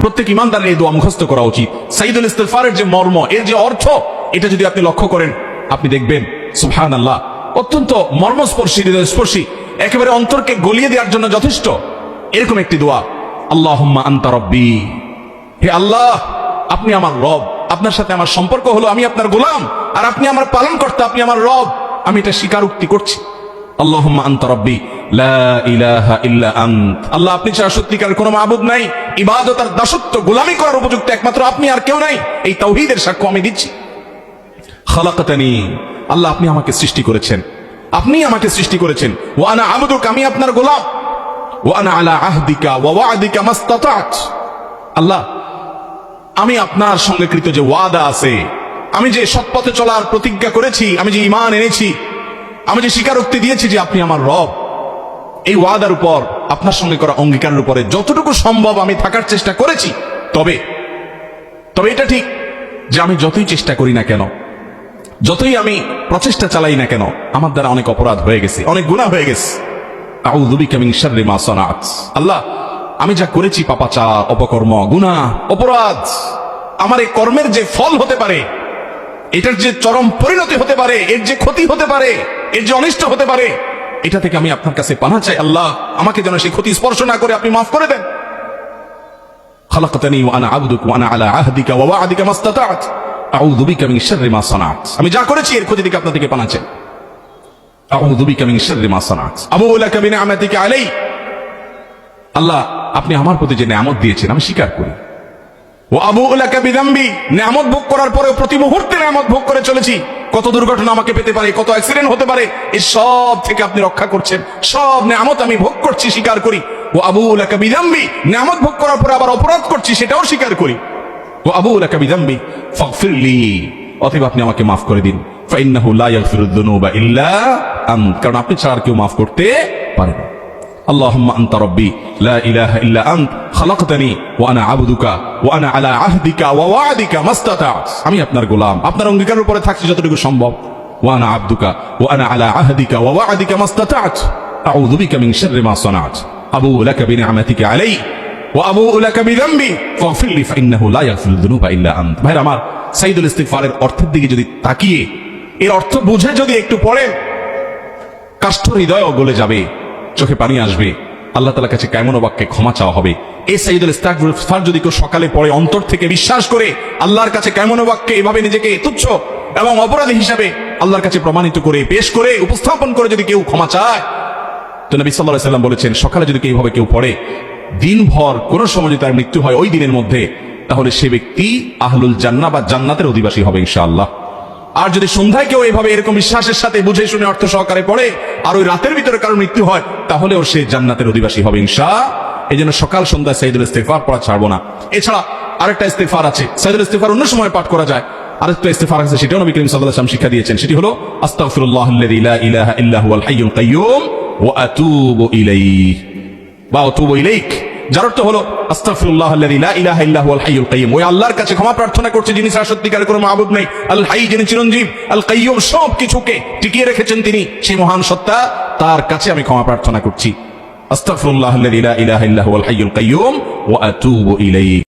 প্রত্যেক ইমানদারের এই দোয়া মুখস্থ করা উচিত। সাইদুল ইস্তেফারের যে মর্ম, এর যে অর্থ, এটা যদি আপনি লক্ষ্য করেন, আপনি দেখবেন সুহান আল্লাহ অত্যন্ত মর্মস্পর্শী, হৃদয়স্পর্শী, একেবারে অন্তরকে গলিয়ে দেওয়ার জন্য যথেষ্ট। এরকম একটি দোয়া আল্লাহ আন্তা রব্বি। হে আল্লাহ, আপনি আমার রব, আপনার সাথে আমার সম্পর্ক হলো, আমি আপনার গোলাম, আর আপনি আমার পালন করতে আপনি আমার রব, আমি এটা স্বীকারোক্তি করছি। আল্লাহুম্মা আনতা। আল্লাহ, আপনি ছাড়া সত্যিকার কোনো মাবুদ নাই। ইবাদত আর দাসত্ব গোলামি করার উপযুক্ত একমাত্র আপনি আর কেউ নাই। এই তাওহীদের সাক্ষ্য আমি দিচ্ছি। খালাকাতানি, আল্লাহ আপনি আমাকে সৃষ্টি করেছেন। আপনি আমাকে সৃষ্টি করেছেন। ওয়া আনা আবদুক, আমি আপনার গোলাম। ওয়া আনা আলা আহদিকা ওয়া ওয়াদিকা মাস্তাতাত। আল্লাহ, আমি আপনার সঙ্গে কৃত যে ওয়াদা আছে, আমি যে সৎপথে চলার প্রতিজ্ঞা করেছি, আমি যে ইমান এনেছি, আমি যে স্বীকারোক্তি দিয়েছি যে আপনি আমার রব। এই ওয়াদার উপর আপনার সঙ্গে করা অঙ্গীকারের উপরে যতটুকু সম্ভব আমি থাকার চেষ্টা করেছি, তবে তবে এটা ঠিক যে আমি যতই চেষ্টা করি না কেন, যতই আমি প্রচেষ্টা চালাই না কেন, আমার দ্বারা অনেক অপরাধ হয়ে গেছে, অনেক গুণা হয়ে গেছে। আল্লাহ, আমি যা করেছি পাপাচার, অপকর্ম, গুনাহ, অপরাধ, আমার এই কর্মের যে ফল হতে পারে, এটার যে চরম পরিণতি হতে পারে, এর যে ক্ষতি হতে পারে, এর যে অনিষ্ট হতে পারে এটা থেকে আমি আপনার কাছে পানা চাই, আল্লাহ। আমাকে যেন সেই ক্ষতি স্পর্শ না করে আপনি মাফ করে দেন। খালাকাতানি ওয়ানা আবদুক ওয়ানা আলা আহদিকা ওয়া ওয়াদিকা মাস্তাতাত। আউযু বিকা মিন শাররি মা সানাত। আমি যা করেছি, এর ক্ষতি থেকে আপনার থেকে পানা চাই। আউযু বিকা মিন শাররি মা সানাত। আবু লাকা বিনিআমাতিকা আলাই আল্লাহ, আপনি আমার প্রতি যে নেয়ামত দিয়েছেন, আমি স্বীকার করি। ও আবু উলাকা বিদাম্বি নেয়ামত ভোগ করার পরেও প্রতি মুহূর্তে নেয়ামত ভোগ করে চলেছি। কত দুর্ঘটনা আমাকে পেতে পারে, কত অ্যাক্সিডেন্ট হতে পারে এই সব থেকে আপনি রক্ষা করছেন। সব নিয়ামত আমি ভোগ করছি, স্বীকার করি। ও আবু বিদাম্বি নিয়ামত ভোগ করার পরে আবার অপরাধ করছি, সেটাও স্বীকার করি। ও আবু বিদাম্বি ফাগফিরলি অতএব আপনি আমাকে মাফ করে দিন। ফাইন্নাহু লা ইয়াগফিরুদ ইল্লা আন্ত কারণ আপনি ছাড়া আর কেউ মাফ করতে পারেন اللهم أنت ربي لا إله إلا أنت خلقتني وأنا عبدك وأنا على عهدك ووعدك ما استطعت আমি আপনার গোলাম আপনার অঙ্গীকারের উপরে থাকছি যতটুকু সম্ভব وأنا عبدك وأنا على عهدك ووعدك ما استطعت أعوذ بك من شر ما صنعت أبوء لك بنعمتك علي وأبوء لك بذنبي فاغفر لي فإنه لا يغفر الذنوب إلا أنت ভাই আমার সাইদুল ইস্তিগফারের অর্থের দিকে যদি তাকিয়ে এর অর্থ বুঝে যদি একটু পড়েন কাষ্ঠ হৃদয় গলে যাবে চোখে পানি আসবে। আল্লাহ তালার কাছে কেমন বাক্যে ক্ষমা চাওয়া হবে? এই সাইদুল ইস্তাকফার যদি কেউ সকালে পড়ে, অন্তর থেকে বিশ্বাস করে আল্লাহর কাছে কেমন বাক্যে এভাবে নিজেকে তুচ্ছ এবং অপরাধী হিসাবে আল্লাহর কাছে প্রমাণিত করে, পেশ করে, উপস্থাপন করে যদি কেউ ক্ষমা চায়, তো নবী সাল্লাহ সাল্লাম বলেছেন, সকালে যদি কেউ এইভাবে কেউ পড়ে, দিনভর কোন সময় যদি তার মৃত্যু হয় ওই দিনের মধ্যে, তাহলে সে ব্যক্তি আহলুল জান্না বা জান্নাতের অধিবাসী হবে ইনশাআল্লাহ। আর যদি সন্ধ্যায় কেউ এভাবে এরকম বিশ্বাসের সাথে বুঝে শুনে অর্থ সহকারে পড়ে, আর ওই রাতের ভিতরে কারও মৃত্যু হয় তাহলেও সে জান্নাতের অধিবাসী হবে, ইনশা। এই জন্য সকাল সন্ধ্যায় সাইদুল ইস্তেফার পড়া ছাড়বো না। এছাড়া আরেকটা ইস্তেফার আছে, সাইদুল ইস্তেফার অন্য সময় পাঠ করা যায়। আরেকটা ইস্তেফার আছে, সেটাও নবী করিম আলাইহি শিক্ষা দিয়েছেন। সেটি হলো আস্তাগফিরুল্লাহ আল্লাযী লা ইলাহা ইল্লা হুয়াল হাইয়ুল কাইয়্যুম ওয়া আতুবু ইলাইহি। বা অতুবু ইলাইক। যার অর্থ হলো আল্লাহর কাছে ক্ষমা প্রার্থনা করছে, যিনি সত্যিকার কোনো মাবুদ নেই। আল হাই যিনি চিরঞ্জীব, আল কাইয়্যুম, সব কিছুকে টিকিয়ে রেখেছেন তিনি, সেই মহান সত্তা তার কাছে আমি ক্ষমা প্রার্থনা করছি। আস্তাফুল্লাহ ইলাহ ইল্লাহ আল হাইয়ুল ওয়া আতুবু ইলাইহি।